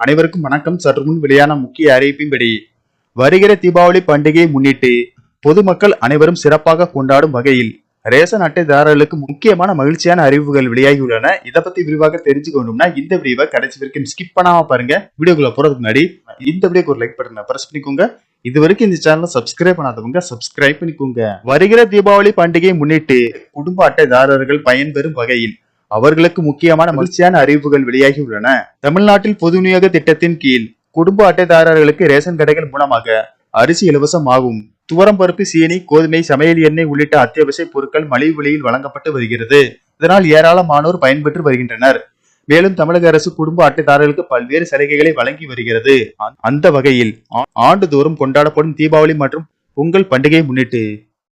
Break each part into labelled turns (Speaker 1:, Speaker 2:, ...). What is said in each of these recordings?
Speaker 1: அனைவருக்கும் வணக்கம். சற்று முன் வெளியான முக்கிய அறிவிப்பின்படி வருகிற தீபாவளி பண்டிகையை முன்னிட்டு பொதுமக்கள் அனைவரும் சிறப்பாக கொண்டாடும் வகையில் ரேஷன் அட்டைதாரர்களுக்கு முக்கியமான மகிழ்ச்சியான அறிவுகள் வெளியாகியுள்ளன. இதை பத்தி விரிவாக தெரிஞ்சுக்கணும்னா இந்த வீடியோவை கடைசி வரைக்கும் ஸ்கிப் பண்ணாம பாருங்க. வீடியோக்குள்ள போறதுக்கு முன்னாடி இந்த வீடியோக்கு ஒரு லைக் பட்டனை பிரஸ் பண்ணிக்கோங்க. இது வரைக்கும் இந்த சேனலை சப்ஸ்கிரைப் பண்ணாதவங்க சப்ஸ்கிரைப் பண்ணிக்கோங்க. வருகிற தீபாவளி பண்டிகையை முன்னிட்டு குடும்ப அட்டைதாரர்கள் பயன்பெறும் வகையில் அவர்களுக்கு முக்கியமான மகிழ்ச்சியான அறிவிப்புகள் வெளியாகி உள்ளன தமிழ்நாட்டில் பொது விநியோக திட்டத்தின் கீழ் குடும்ப அட்டைதாரர்களுக்கு ரேஷன் கடைகள் மூலமாக அரிசி இலவசமாகும். துவரம் பருப்பு சீனி கோதுமை சமையல் எண்ணெய் உள்ளிட்ட அத்தியாவசிய பொருட்கள் மலிவு விலையில் வழங்கப்பட்டு வருகிறது. இதனால் ஏராளமானோர் பயன்பெற்று வருகின்றனர். மேலும் தமிழக அரசு குடும்ப அட்டைதாரர்களுக்கு பல்வேறு சலுகைகளை வழங்கி வருகிறது. அந்த வகையில் ஆண்டுதோறும் கொண்டாடப்படும் தீபாவளி மற்றும் பொங்கல் பண்டிகையை முன்னிட்டு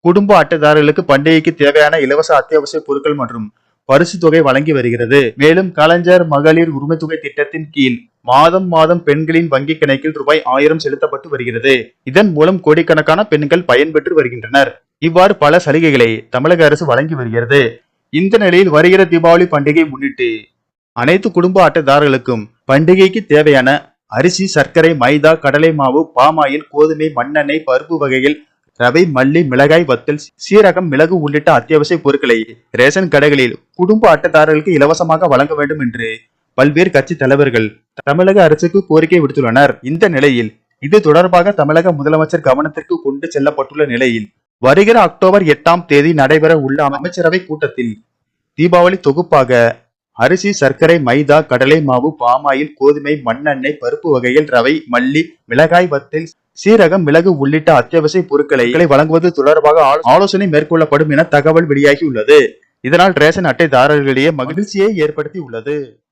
Speaker 1: குடும்ப அட்டைதாரர்களுக்கு பண்டிகைக்கு தேவையான இலவச அத்தியாவசிய பொருட்கள் மற்றும் பரிசு தொகை வழங்கி வருகிறது. மேலும் கலைஞர் மகளிர் உரிமை தொகை திட்டத்தின் கீழ் மாதம் மாதம் பெண்களின் வங்கி கணக்கில் ரூபாய் ஆயிரம் செலுத்தப்பட்டு வருகிறது. இதன் மூலம் கோடிக்கணக்கான பெண்கள் பயன்பெற்று வருகின்றனர். இவ்வாறு பல சலுகைகளை தமிழக அரசு வழங்கி வருகிறது. இந்த நிலையில் வருகிற தீபாவளி பண்டிகை முன்னிட்டு அனைத்து குடும்ப அட்டைதாரர்களுக்கும் பண்டிகைக்கு தேவையான அரிசி சர்க்கரை மைதா கடலை மாவு பாமாயில் கோதுமை மண்ணெண்ணெய் பருப்பு வகைகள் ரவை மல்லி மிளகாய் வத்தல் சீரகம் மிளகு உள்ளிட்ட அத்தியாவசிய பொருட்களை ரேஷன் கடைகளில் குடும்ப அட்டைதாரர்களுக்கு இலவசமாக வழங்க வேண்டும் என்று பல்வேறு கட்சி தலைவர்கள் தமிழக அரசுக்கு கோரிக்கை விடுத்துள்ளனர். இந்த நிலையில் இது தொடர்பாக தமிழக முதலமைச்சர் கவனத்திற்கு கொண்டு செல்லப்பட்டுள்ள நிலையில் வருகிற அக்டோபர் எட்டாம் தேதி நடைபெற உள்ள அமைச்சரவை கூட்டத்தில் தீபாவளி தொகுப்பாக அரிசி சர்க்கரை மைதா கடலை மாவு பாமாயில் கோதுமை மண்ணெண்ணெய் பருப்பு வகையில் ரவை மல்லி மிளகாய் வத்தல் சீரகம் மிளகு உள்ளிட்ட அத்தியாவசிய பொருட்களை வழங்குவது தொடர்பாக ஆலோசனை மேற்கொள்ளப்படும் என தகவல் வெளியாகியுள்ளது. இதனால் ரேஷன் அட்டைதாரர்களிடையே மகிழ்ச்சியை ஏற்படுத்தி உள்ளது